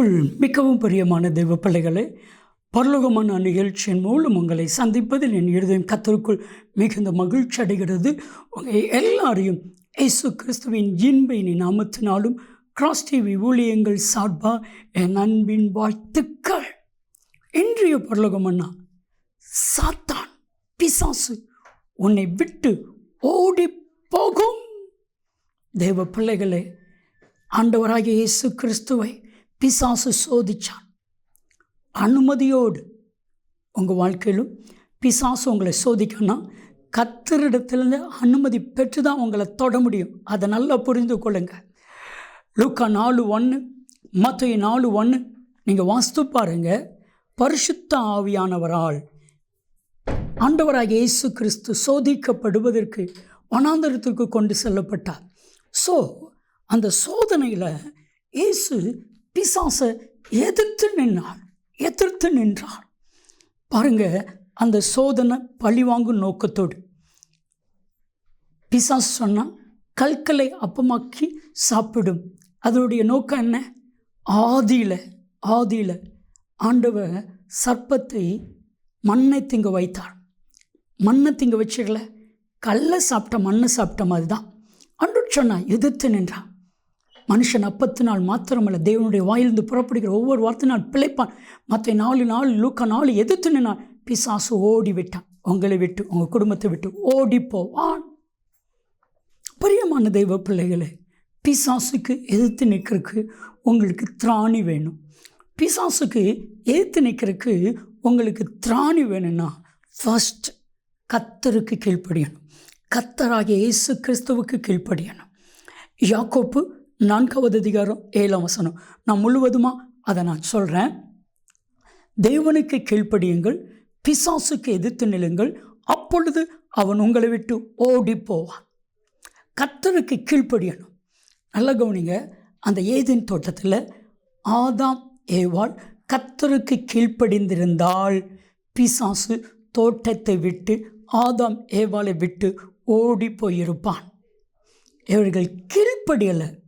கிறிஸ்துவுக்குள் மிகவும் பிரியமான தெய்வ பிள்ளைகளே பரலோகமான நிகழ்ச்சியின் மூலம் உங்களை சந்திப்பதில் என் இருதயம் கத்தருக்குள் மிகுந்த மகிழ்ச்சி அடைகிறது. உங்கள் எல்லாரையும் இயேசு கிறிஸ்துவின் இன்பையின் நாமத்தினாலும் கிராஸ் டிவி ஊழியங்கள் சார்பா என் அன்பின் வாழ்த்துக்கள். இன்றைய பரலோகமன்னா சாத்தான் பிசாசு உன்னை விட்டு ஓடி போகும் தேவ பிள்ளைகளே ஆண்டவராகிய இயேசு கிறிஸ்துவை பிசாசு சோதிச்சான். அனுமதியோடு உங்கள் வாழ்க்கையிலும் பிசாசு உங்களை சோதிக்கணும் கத்தரிடத்துலேருந்து அனுமதி பெற்று தான் உங்களை தொட முடியும். அதை நல்லா புரிந்து கொள்ளுங்க. லுக்கா நாலு ஒன்று மற்ற நாலு ஒன்று நீங்கள் வாஸ்து பாருங்கள் பரிசுத்த ஆவியானவரால் ஆண்டவராக இயேசு கிறிஸ்து சோதிக்கப்படுவதற்கு வனாந்தரத்திற்கு கொண்டு செல்லப்பட்டார். ஸோ அந்த சோதனையில் இயேசு பிசாசை எதிர்த்து நின்றார் எதிர்த்து நின்றார் பாருங்க அந்த சோதனை பழிவாங்கும் நோக்கத்தோடு. பிசாசு சொன்னால் கல்கலை அப்பமாக்கி சாப்பிடும். அதனுடைய நோக்கம் என்ன? ஆதியில் ஆதியில் ஆண்டவர் சர்ப்பத்தை மண்ணை திங்க வைத்தார். மண்ணை திங்க வச்சிடல கல்லை சாப்பிட்ட மண்ணை சாப்பிட்ட மாதிரி தான் அன்று சொன்னா எதிர்த்து நின்றான். மனுஷன் அப்பத்தினால் மாத்திரமல்ல தேவனுடைய வாயிலிருந்து புறப்படுகிற ஒவ்வொரு வார்த்தையினால் பிழைப்பான். மற்ற நாலு நாள் லூக்க நாள் எதிர்த்து நின்னான் பிசாசு ஓடி விட்டான் உங்களை விட்டு உங்கள் குடும்பத்தை விட்டு ஓடி போவான். பிரியமான தெய்வ பிள்ளைகளே பிசாசுக்கு எதிர்த்து நிற்கிறதுக்கு உங்களுக்கு திராணி வேணும். பிசாசுக்கு எதிர்த்து நிற்கிறதுக்கு உங்களுக்கு திராணி வேணும்னா ஃபஸ்ட் கத்தருக்கு கீழ்ப்படியணும். கத்தராகிய இயேசு கிறிஸ்துவுக்கு கீழ்ப்படியணும். யாக்கோப்பு நான்காவது அதிகாரம் ஏழாம் வசனம். நான் முழுவதுமாக அதை நான் சொல்கிறேன் தேவனுக்கு கீழ்ப்படியுங்கள் பிசாசுக்கு எதிர்த்து நிலுங்கள் அப்பொழுது அவன் உங்களை விட்டு ஓடி போவான் கத்தருக்கு கீழ்ப்படியணும். நல்ல கவனிங்க அந்த ஏதின் தோட்டத்தில் ஆதாம் ஏவாள் கத்தருக்கு கீழ்ப்படிந்திருந்தால் பிசாசு தோட்டத்தை விட்டு ஆதாம் ஏவாளை விட்டு ஓடி போயிருப்பான் இவர்கள் கீழ்ப்படியலை.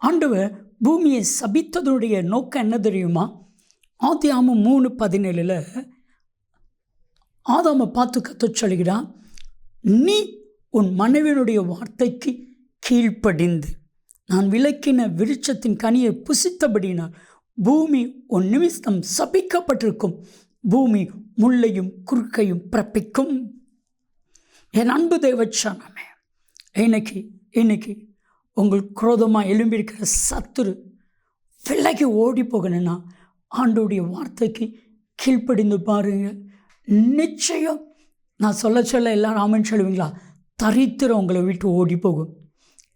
ஆண்டவர் பூமியை சபித்ததனுடைய நோக்கம் என்ன தெரியுமா? ஆதியாமம் மூணு பதினேழில் ஆதாமை பார்த்து கற்று சொல்கிறான் நீ உன் மனைவியினுடைய வார்த்தைக்கு கீழ்ப்படிந்து நான் விளக்கின விருட்சத்தின் கனியை புசித்தபடினால் பூமி உன் நிமிஷம் சபிக்கப்பட்டிருக்கும். பூமி முள்ளையும் குறுக்கையும் பிறப்பிக்கும். என் அன்பு தேவச்சானமே இன்னைக்கு இன்னைக்கு உங்கள் குரோதமாக எழும்பியிருக்கிற சத்துரு விலகி ஓடி போகணும்னா ஆண்டோடைய வார்த்தைக்கு கீழ்ப்படிந்து பாருங்கள் நிச்சயம் நான் சொல்ல சொல்ல எல்லாரும் ஆமன் சொல்லுவீங்களா? தரித்திரம் உங்களை விட்டு ஓடி போகும்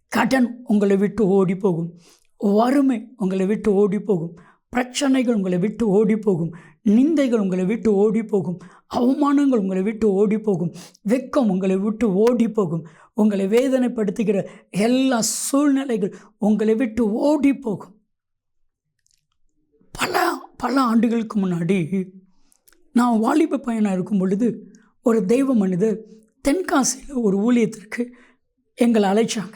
கடன் உங்களை விட்டு ஓடி போகும் வறுமை உங்களை விட்டு ஓடி போகும் பிரச்சனைகள் உங்களை விட்டு ஓடி போகும் நிந்தைகள் உங்களை விட்டு ஓடி போகும். அவமானங்கள் உங்களை விட்டு ஓடி போகும். வெக்கம் உங்களை விட்டு ஓடி போகும். உங்களை வேதனைப்படுத்துகிற எல்லா சூழ்நிலைகள் உங்களை விட்டு ஓடி போகும். பல பல ஆண்டுகளுக்கு முன்னாடி நான் வாலிப பயணம் இருக்கும் பொழுது ஒரு தெய்வ மனிதர் தென்காசியில் ஒரு ஊழியத்திற்கு எங்களை அழைச்சாங்க.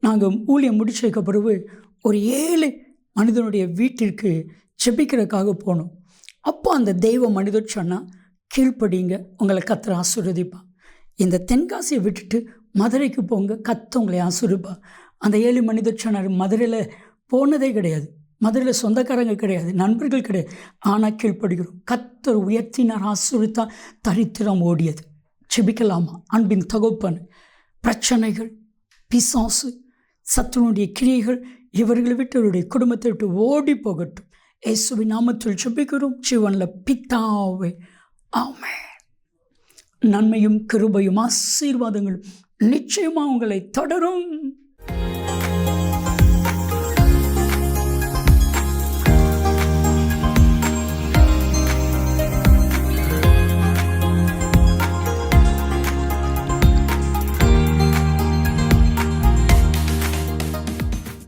நாங்கள் ஊழியம் முடிச்சதுக்கு பிறகு ஒரு ஏழை மனிதனுடைய வீட்டிற்கு செபிக்கிறதுக்காக போனோம். அப்போ அந்த தெய்வ மனிதர் சொன்னால் கீழ்ப்படிங்க உங்களை கத்திர ஆசுரதிப்பான் இந்த தென்காசியை விட்டுட்டு மதுரைக்கு போங்க கத்த உங்களை ஆசீர்வதிப்பா. அந்த ஏழு மனிதர் சொன்னார் மதுரையில் போனதே கிடையாது. மதுரையில் சொந்தக்காரங்க கிடையாது நண்பர்கள் கிடையாது. ஆனால் கீழ்ப்படுகிறோம். கத்தர் உயர்த்தினார் ஆசுரித்தா தரித்திரம் ஓடியது. செபிக்கலாமா அன்பின் தகப்பன் பிரச்சனைகள் பிசாசு சத்துனுடைய கிரியைகள் இவர்களை விட்டு அவருடைய குடும்பத்தை விட்டு ஓடி போகட்டும். இயேசுவின் நாமத்தில் செபிக்கிறோம் சிவனில் பித்தாவே ஆமே நன்மையும் கிருபையும் ஆசீர்வாதங்களும் நிச்சயமாக உங்களை தொடரும்.